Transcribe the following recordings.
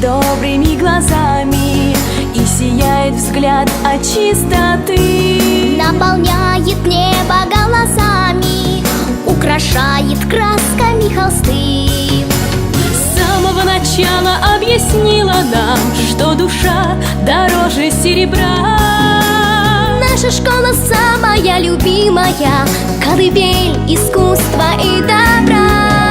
добрыми глазами И сияет взгляд от чистоты. Наполняет небо голосами Украшает красками холсты. С самого начала объяснила нам Что душа дороже серебра. Наша школа самая любимая Колыбель искусства и добра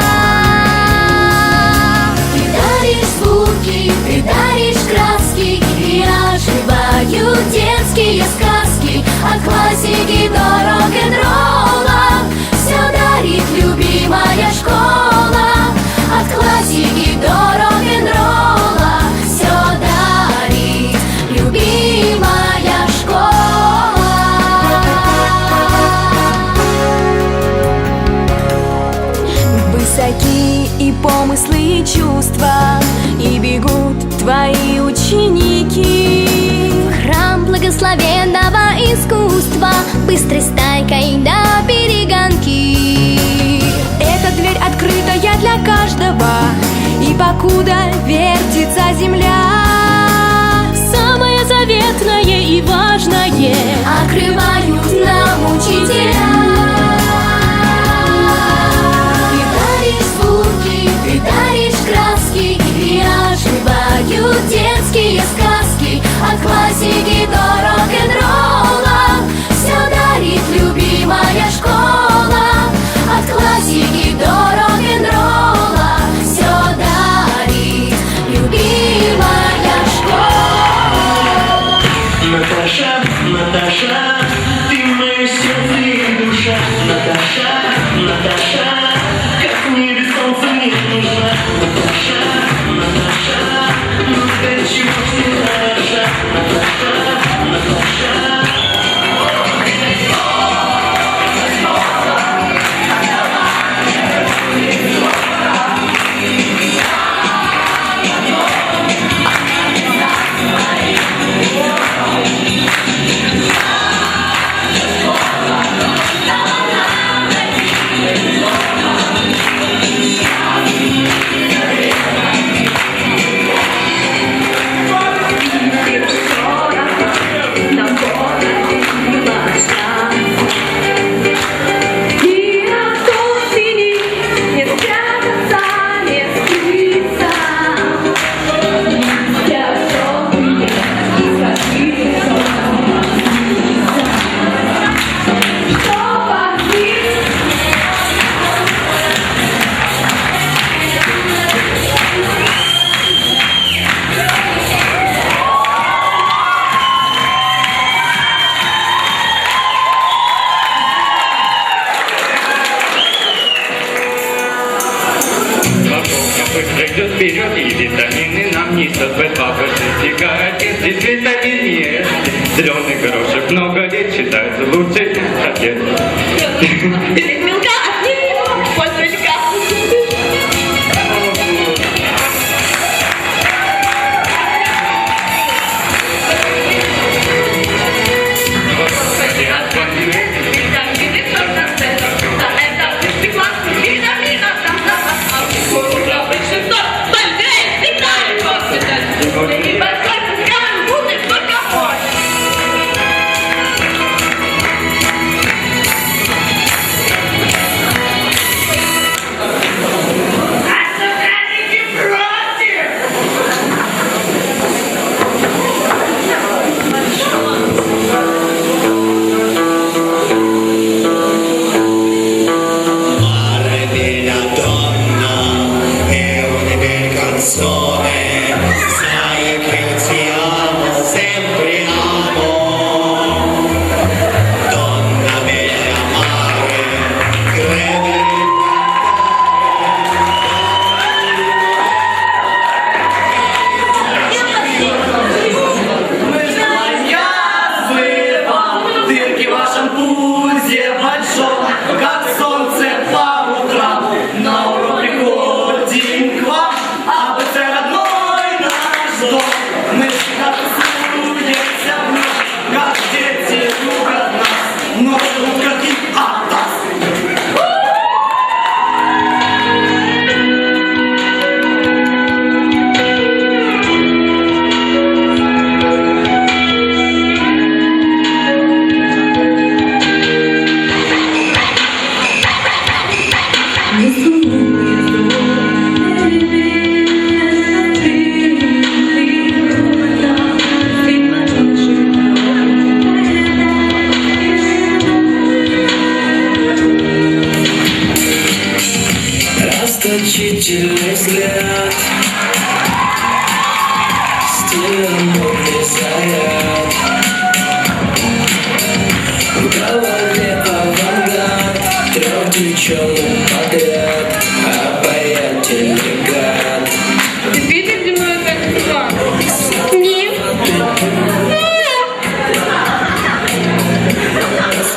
оживают детские сказки От классики до благословенного искусства Быстрой стайкой на перегонки. Эта дверь открытая для каждого И покуда вертится земля. Самое заветное и важное Открывают витамин есть Зеленый горошек много лет считается лучший отец девчонок подряд Обаятельный гад підеш зі мною танцювати? Ні.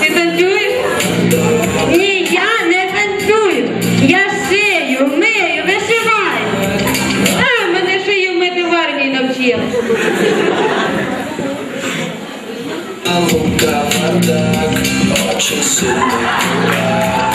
Ти танцюєш? Ні, я не танцюю. Я шию, вмію, вишиваю. А, мене шию вмити в армії навчили. А ну-ка, Очень сильный Что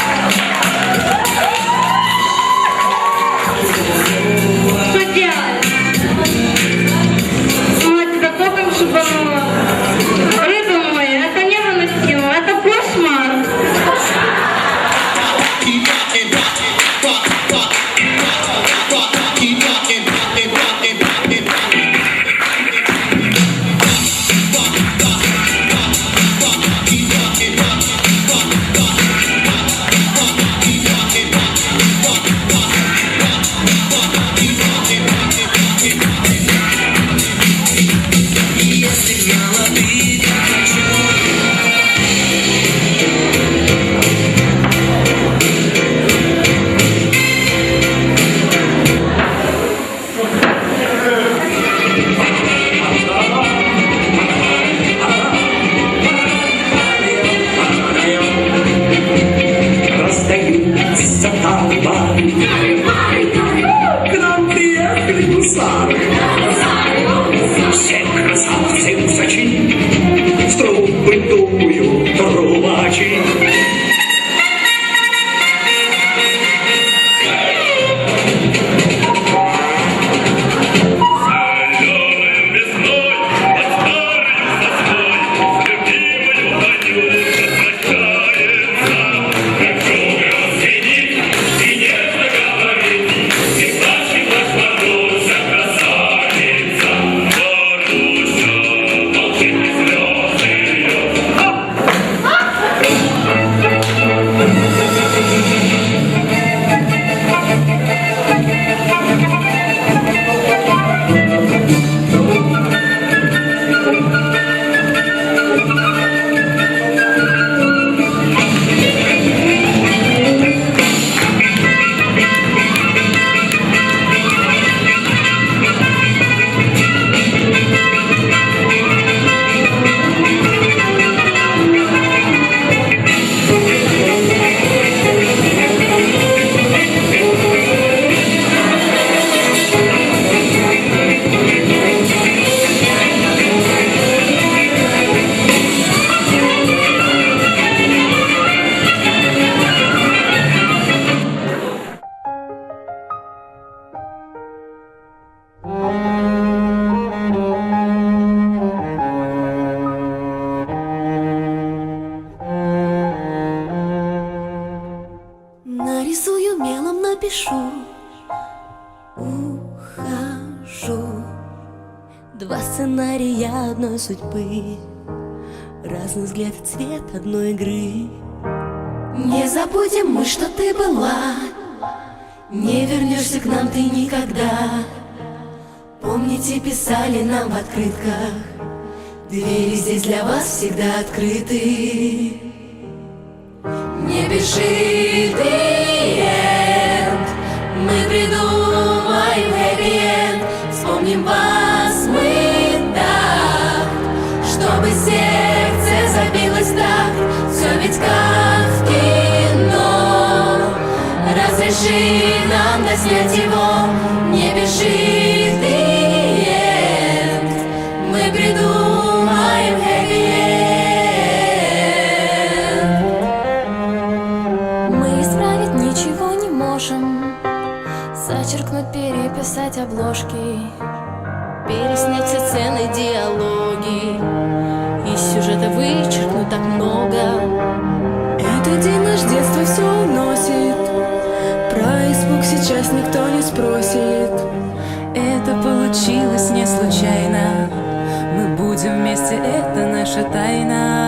одной судьбы. Разный взгляд и цвет одной игры. Не забудем мы, что ты была. Не вернешься к нам ты никогда. Помните, писали нам в открытках. Двери здесь для вас всегда открыты. Не бежи, the нам доснять его спросит. Это получилось не случайно. Мы будем вместе, это наша тайна